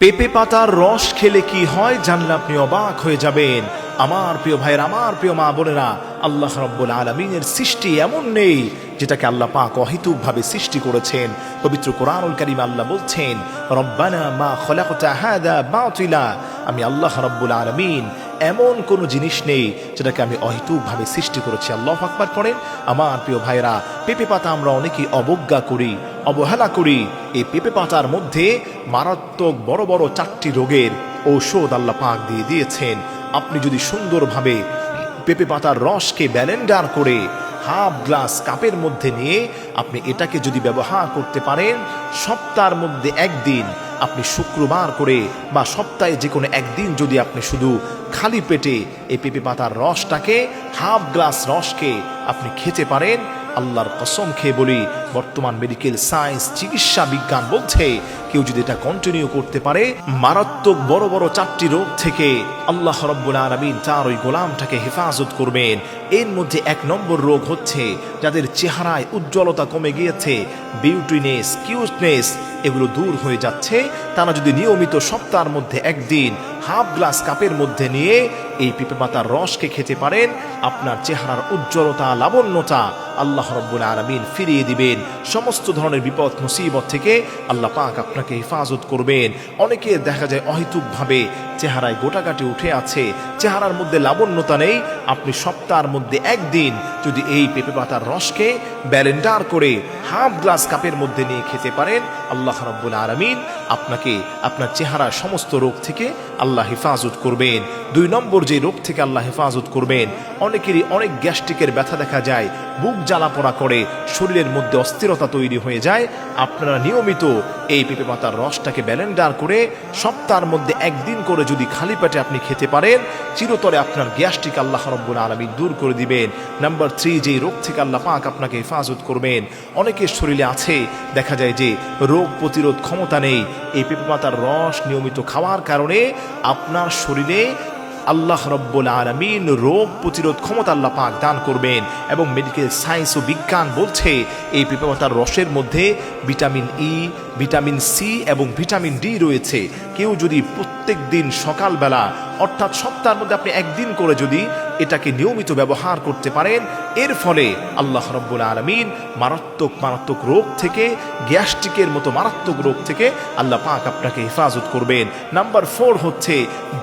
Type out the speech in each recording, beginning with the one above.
পেঁপে পাতার রস খেলে কি হয় জানলে আপনি অবাক হয়ে যাবেন। আমার প্রিয় ভাইয়ের, আমার প্রিয় মা বোনেরা, আল্লাহ রব্বুল আলমিনের সৃষ্টি এমন নেই যেটাকে আল্লাহ পাক অহিতুকভাবে সৃষ্টি করেছেন। পবিত্র কোরআনুল করিম আল্লাহ বলছেন, রব্বানা মা খলাকতা হাদা বাতিলা। আমি আল্লাহ রব্বুল আলমিন এমন কোনো জিনিস নেই যেটাকে আমি অহেতুকভাবে সৃষ্টি করেছি। আল্লাহ আকবার করেন, আমার প্রিয় ভাইরা পেঁপে পাতা আমরা অনেকেই অবজ্ঞা করি, অবহেলা করি। এই পেঁপে পাতার মধ্যে মারাত্মক বড় বড় চারটি রোগের ঔষধ আল্লাহ পাক দিয়ে দিয়েছেন। আপনি যদি সুন্দরভাবে পেঁপে পাতার রসকে ব্যালেন্ডার করে হাফ গ্লাস কাপের মধ্যে নিয়ে আপনি এটাকে যদি ব্যবহার করতে পারেন, সপ্তাহের মধ্যে একদিন আপনি শুক্রবার করে বা সপ্তাহে যে কোনো একদিন যদি আপনি শুধু খালি পেটে এই পেঁপে পাতার রসটাকে হাফ গ্লাস রসকে আপনি খেতে পারেন আল্লাহর কসম খেয়ে বলি, বর্তমান মেডিকেল সায়েন্স চিকিৎসা বিজ্ঞান বলছে, কেউ যদি এটা কন্টিনিউ করতে পারে, মারাত্মক বড় বড় চারটি রোগ থেকে আল্লাহ রব্বুল আলমিন তার ওই গোলামটাকে হেফাজত করবেন। এর মধ্যে এক নম্বর রোগ হচ্ছে যাদের চেহারায় উজ্জ্বলতা কমে গিয়েছে বিউটিনেস কিউটনেস এগুলো দূর হয়ে যাচ্ছে। তারা যদি নিয়মিত সপ্তাহের মধ্যে একদিন হাফ গ্লাস কাপের মধ্যে নিয়ে এই পেঁপে পাতার রসকে খেতে পারেন, আপনার চেহারার উজ্জ্বলতা লাবণ্যতা আল্লাহ রব্বুল আলমিন ফিরিয়ে দিবেন। সমস্ত ধরনের বিপদ, মুসিবত থেকে আল্লাহ পাক আপনাকে হেফাজত করবেন। অনেকে দেখা যায় অহেতুকভাবে চেহারায় গোটাকাটি উঠে আছে। চেহারার মধ্যে লাবণ্যতা নেই। আপনি সপ্তাহের মধ্যে একদিন যদি এই পেঁপে পাতার রসকে ব্যালেন্ডার করে হাফ গ্লাস কাপের মধ্যে নিয়ে খেতে পারেন, আল্লাহ রব্বুল আলমিন আপনাকে আপনার চেহারার সমস্ত রোগ থেকে আল্লাহ হেফাজত করবেন। দুই নম্বর যে রোগ থেকে আল্লাহ হেফাজত করবেন, অনেকেরই অনেক গ্যাস্ট্রিকের ব্যথা দেখা যায়, বুক জ্বালা পড়া করে, শরীরের মধ্যে অস্থিরতা তৈরি হয়ে যায়। আপনারা নিয়মিত এই পেঁপে পাতার রসটাকে ব্যালেন্ডার করে সপ্তাহের মধ্যে একদিন করে যদি খালি পেটে আপনি খেতে পারেন, চিরতরে আপনার গ্যাস্ট্রিক আল্লাহ রব্বুল আলমী দূর করে দিবেন। নাম্বার থ্রি যে রোগ থেকে আল্লাহ পাক আপনাকে হেফাজত করবেন। অনেকের শরীরে আছে, দেখা যায় যে রোগ প্রতিরোধ ক্ষমতা নেই, এই পেঁপে পাতার রস নিয়মিত খাওয়ার কারণে আপনার শরীরে আল্লাহ রব্বুল আলমিন রোগ প্রতিরোধ ক্ষমতা আল্লাহ পাক দান করবেন এবং মেডিকেল সায়েন্স ও বিজ্ঞান বলছে, এই পেঁপে পাতার রসের মধ্যে ভিটামিন ই ভিটামিন সি এবং ভিটামিন ডি রয়েছে। কেউ যদি প্রত্যেক দিন সকালবেলা, অর্থাৎ সপ্তাহের মধ্যে আপনি একদিন করে যদি এটাকে নিয়মিত ব্যবহার করতে পারেন। এর ফলে আল্লাহ রব্বুল আলমিন মারাত্মক মারাত্মক রোগ থেকে, গ্যাস্ট্রিকের মতো মারাত্মক রোগ থেকে আল্লাহ পাক আপনাকে হেফাজত করবেন। নাম্বার ফোর হচ্ছে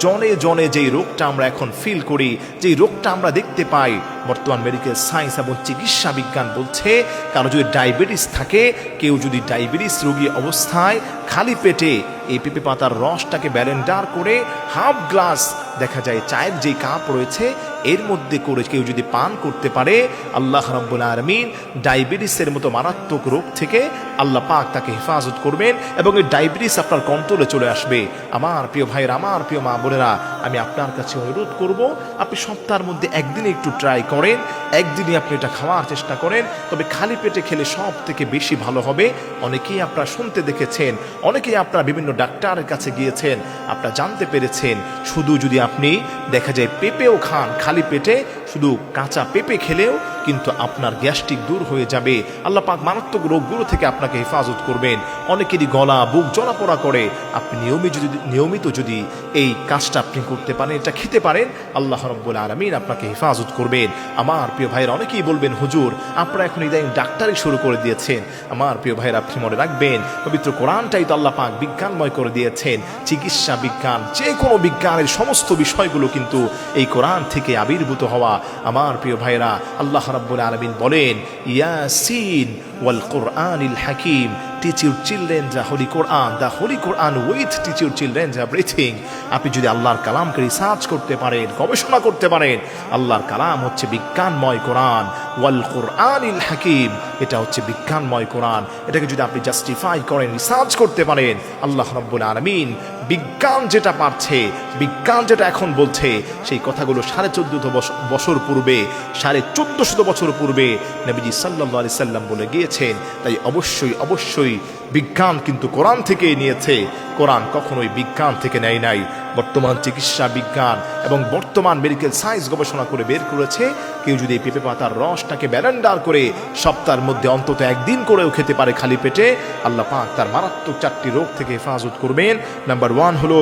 জনে জনে যেই রোগটা আমরা এখন ফিল করি, যেই রোগটা আমরা দেখতে পাই, বর্তমান মেডিকেল সায়েন্স এবং চিকিৎসা বিজ্ঞান বলছে, কারও যদি ডায়াবেটিস থাকে, কেউ যদি ডায়াবেটিস রোগী অবস্থায় খালি পেটে এই পেঁপে পাতার রসটাকে ব্যালেন্ডার করে হাফ গ্লাস দেখা যায় চায়ের যে কাপ রয়েছে, এর মধ্যে করে কেউ যদি পান করতে পারে, আল্লাহ রব্বুল আরমিন ডায়াবেটিসের মতো মারাত্মক রোগ থেকে আল্লাহ পাক তাকে হেফাজত করবেন এবং এই ডায়াবেটিস আপনার কন্ট্রোলে চলে আসবে। আমার প্রিয় ভাইয়ের, আমার প্রিয় মা বোনেরা, আমি আপনার কাছে অনুরোধ করব, আপনি সপ্তাহের মধ্যে একদিনে একটু ট্রাই করেন, একদিনই আপনি এটা খাওয়ার চেষ্টা করেন, তবে খালি পেটে খেলে সব থেকে বেশি ভালো হবে। অনেকেই আপনারা শুনতে দেখেছেন, অনেকেই আপনারা বিভিন্ন ডাক্তারের কাছে গিয়েছেন, আপনারা জানতে পেরেছেন। শুধু যদি আপনি দেখা যায় পেঁপেও খান খালি পেটে শুধু কাঁচা পেঁপে খেলেও কিন্তু আপনার গ্যাস্ট্রিক দূর হয়ে যাবে। আল্লাহ পাক মারাত্মক রোগগুলো থেকে আপনাকে হেফাজত করবেন। অনেকেরই গলা, বুক জ্বলাপোড়া করে। আপনি নিয়মিত যদি নিয়মিত যদি এই কাজটা আপনি করতে পারেন, এটা খেতে পারেন, আল্লাহ রব্বুল আলমিন আপনাকে হেফাজত করবেন। আমার প্রিয় ভাইয়ের, অনেকেই বলবেন, হুজুর, আপনারা এখন ইদানিং ডাক্তারি শুরু করে দিয়েছেন। আমার প্রিয় ভাইয়ের, আপনি মনে রাখবেন, পবিত্র কোরআনটাই তো আল্লাহ পাক বিজ্ঞানময় করে দিয়েছেন। চিকিৎসা বিজ্ঞান যে কোনো বিজ্ঞানের সমস্ত বিষয়গুলো কিন্তু এই কোরআন থেকে আবির্ভূত হওয়া আমার প্রিয় ভাইরা আল্লাহ রাব্বুল আলমিন বলেন ইয়াসিন ওয়াল কোরআনিল হাকিম teach your children the holy Quran the holy Quran with teach your children the breathing আপনি যদি আল্লাহর কালামকে রিসার্চ করতে পারেন, গবেষণা করতে পারেন, আল্লাহর কালাম হচ্ছে বিজ্ঞানময় কোরআন। ওয়াল কোরআনিল হাকিম, এটা হচ্ছে বিজ্ঞানময় কোরআন। এটাকে যদি আপনি জাস্টিফাই করেন রিসার্চ করতে পারেন, আল্লাহ রব্বুল আলমিন বিজ্ঞান যেটা পারছে, বিজ্ঞান যেটা এখন বলছে, সেই কথাগুলো সাড়ে চোদ্দশো বছর পূর্বে, সাড়ে চোদ্দশত বছর পূর্বে নবীজি সাল্লাহ সাল্লাম বলে গিয়েছেন। তাই অবশ্যই অবশ্যই অবশ্যই বিজ্ঞান কিন্তু কোরআন থেকে নিয়েছে। কোরআন কখনোই বিজ্ঞান থেকে নেয় নাই। বর্তমান চিকিৎসা বিজ্ঞান এবং বর্তমান মেডিকেল সায়েন্স গবেষণা করে বের করেছে। কেউ যদি পেঁপে পাতার রসটাকে ব্যারেন্ডার করে সপ্তাহের মধ্যে অন্তত একদিন করেও খেতে পারে খালি পেটে, আল্লাহ পাক তার মারাত্মক চারটি রোগ থেকে হেফাজত করবেন। নাম্বার ওয়ান হলো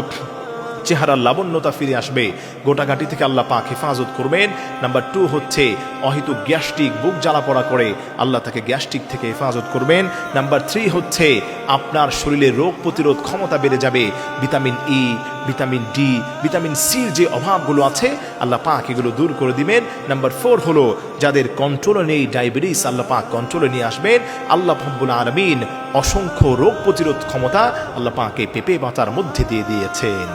চেহারার লাবণ্যতা ফিরে আসবে। গোটাঘাটি থেকে আল্লাহ পাক হেফাজত করবেন। নাম্বার টু হচ্ছে অহিত গ্যাস্ট্রিক বুক জ্বালা পড়া করে আল্লাহ তাকে গ্যাস্ট্রিক থেকে হেফাজত করবেন। নাম্বার থ্রি হচ্ছে আপনার শরীরে রোগ প্রতিরোধ ক্ষমতা বেড়ে যাবে। Vitamin E vitamin D vitamin সির যে অভাবগুলো আছে, আল্লাহ পাক এগুলো দূর করে দিবেন। নাম্বার ফোর হলো যাদের কন্ট্রোলে নেই ডায়াবেটিস আল্লাহ পাক কন্ট্রোলে নিয়ে আসবেন। আল্লাহ ফব্বুল আলমিন অসংখ্য রোগ প্রতিরোধ ক্ষমতা আল্লাহ পাকে পেঁপে বাঁচার মধ্যে দিয়ে দিয়েছেন।